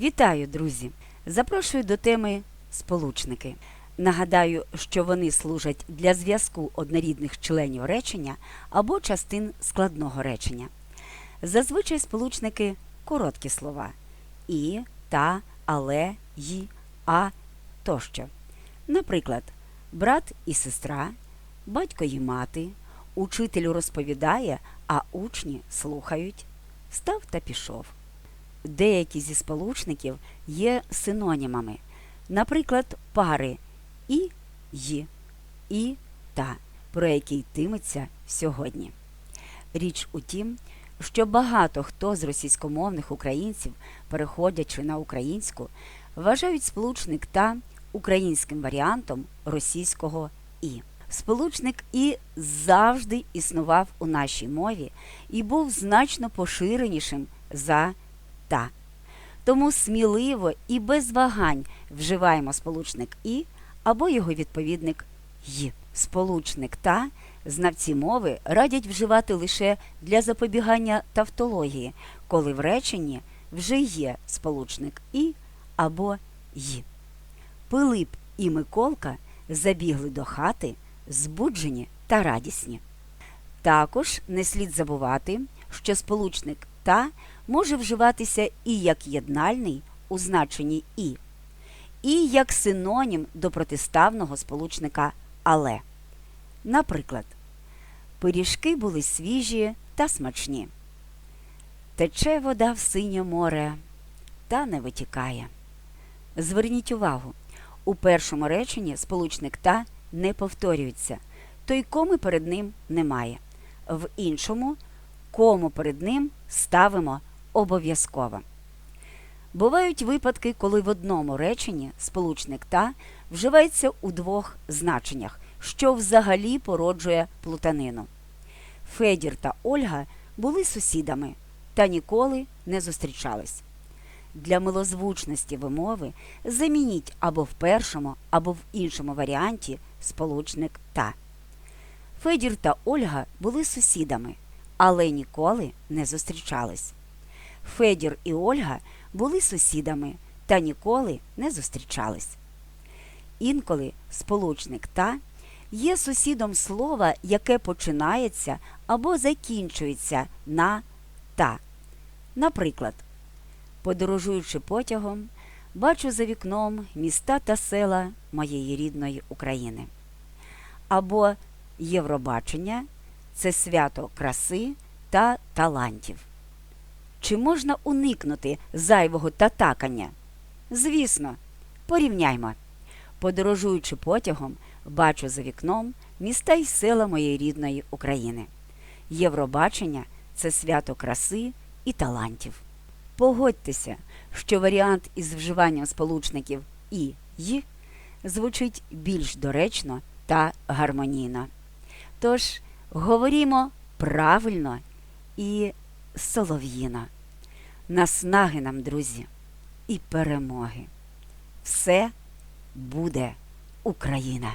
Вітаю, друзі! Запрошую до теми сполучники. Нагадаю, що вони служать для зв'язку однорідних членів речення або частин складного речення. Зазвичай сполучники короткі слова і, та, але, й, а тощо. Наприклад, брат і сестра, батько і мати, учитель розповідає, а учні слухають, встав та пішов. Деякі зі сполучників є синонімами, наприклад, пари і й, і та, про які йтиметься сьогодні. Річ у тім, що багато хто з російськомовних українців, переходячи на українську, вважають сполучник та українським варіантом російського і. Сполучник і завжди існував у нашій мові і був значно поширенішим за та. Тому сміливо і без вагань вживаємо сполучник і або його відповідник й. Сполучник та знавці мови радять вживати лише для запобігання тавтології, коли в реченні вже є сполучник і або й. Пилип і Миколка забігли до хати, збуджені та радісні. Також не слід забувати, що сполучник та може вживатися і як єднальний у значенні і, і як синонім до протиставного сполучника але. Наприклад, пиріжки були свіжі та смачні. Тече вода в синє море та не витікає. Зверніть увагу, у першому реченні сполучник та не повторюється, то й коми перед ним немає. В іншому кому перед ним ставимо обов'язково. Бувають випадки, коли в одному реченні сполучник та вживається у двох значеннях, що взагалі породжує плутанину. Федір та Ольга були сусідами та ніколи не зустрічались. Для милозвучності вимови замініть або в першому, або в іншому варіанті сполучник та. Федір та Ольга були сусідами, але ніколи не зустрічались. Федір і Ольга були сусідами та ніколи не зустрічались. Інколи сполучник та є сусідом слова, яке починається або закінчується на та. Наприклад, подорожуючи потягом, бачу за вікном міста та села моєї рідної України. Або Євробачення це свято краси та талантів. Чи можна уникнути зайвого татакання? Звісно, порівняймо. Подорожуючи потягом, бачу за вікном міста й села моєї рідної України. Євробачення це свято краси і талантів. Погодьтеся, що варіант із вживанням сполучників і й звучить більш доречно та гармонійно. Тож говорімо правильно і солов'їно. Наснаги нам, друзі, і перемоги. Все буде Україна!